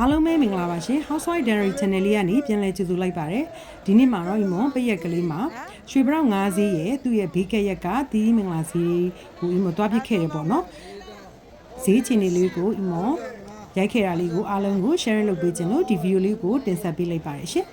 အားလုံးပဲမင်္ဂလာပါရှင် Housewife Diary Channel လေးကနေပြန်လည်ကြိုဆိုလိုက်ပါတယ်ဒီနေ့မှာတော့ဒီမွန်ပရက်ကလေးမှာရွှေပြောင်၅ဈေးရဲ့သူ့ရဲ့ဘေးကက်ကက်ကဒီမင်္ဂလာဈေးကိုဒီမွန်တွားပြစ်ခဲ့ရပေါ့နော်ဈေးချင်းလေးလေးကိုဒီမွန်ရိုက်ခဲ့တာလေးကိုအားလုံးကို share လုပ်ပေးခြင်းလို့ဒီ video လေးကိုတင်ဆက်ပေးလိုက်ပါတယ်ရှင်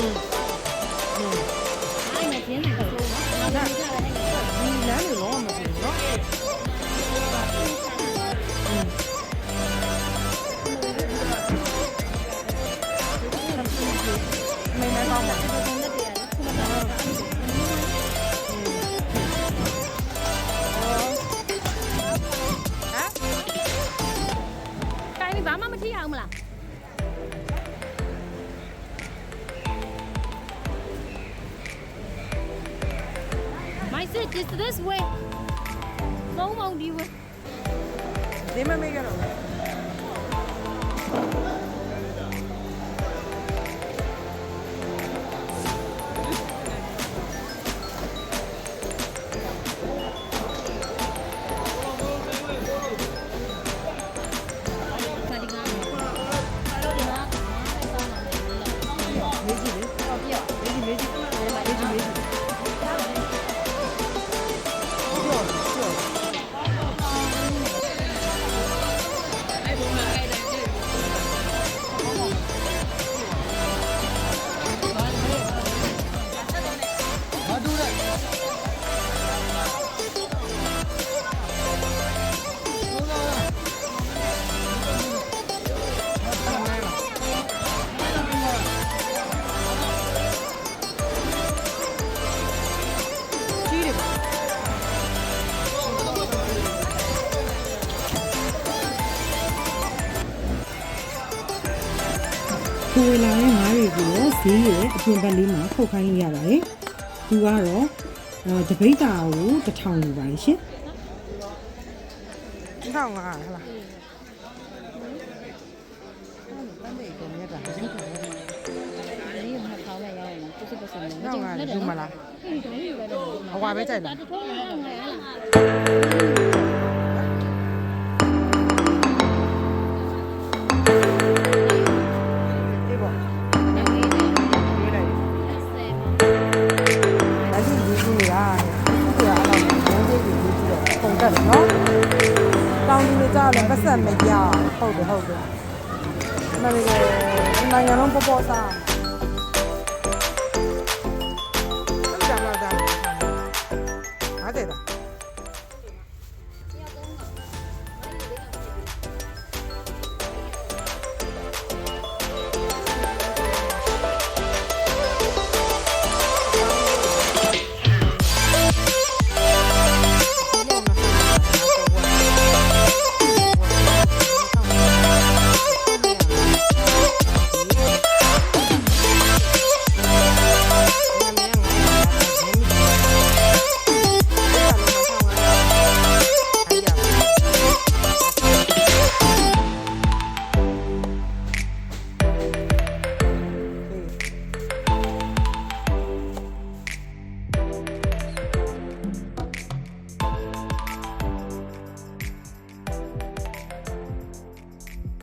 嗯。 မိုက်စစ် is this way သုံးမောင်ဒီ way ဒီ ကိုယ်လာတဲ့ငါးတွေကိုရောဈေးရဲ့အပြင်ဘက်လေးမှာထုတ်ခိုင်းလို့ရပါတယ်။သူကတော့အဲတပိတ်တာကိုတစ်ထောင်လိုပါရှင်။ထောင်ငါဟလား။တမ်းနေကုန်ရတာဈေးကဒီမှာထောင်းလိုက်ရအောင်ပုစပုစနဲ့ထောင်ငါလူမလားဒီတော့ဒီပဲတော့။အဝါပဲကြိုက်လားတထုံးလိုက်အောင်လေဟလား။ တော့ပုံတက်တယ်နော်။တောင်းဒီကြလည်းပတ်ဆက်မရဟုတ်တယ်ဟုတ်တယ်။မမေကဒီနိုင်ငံလုံးပေါ်ပေါ်စား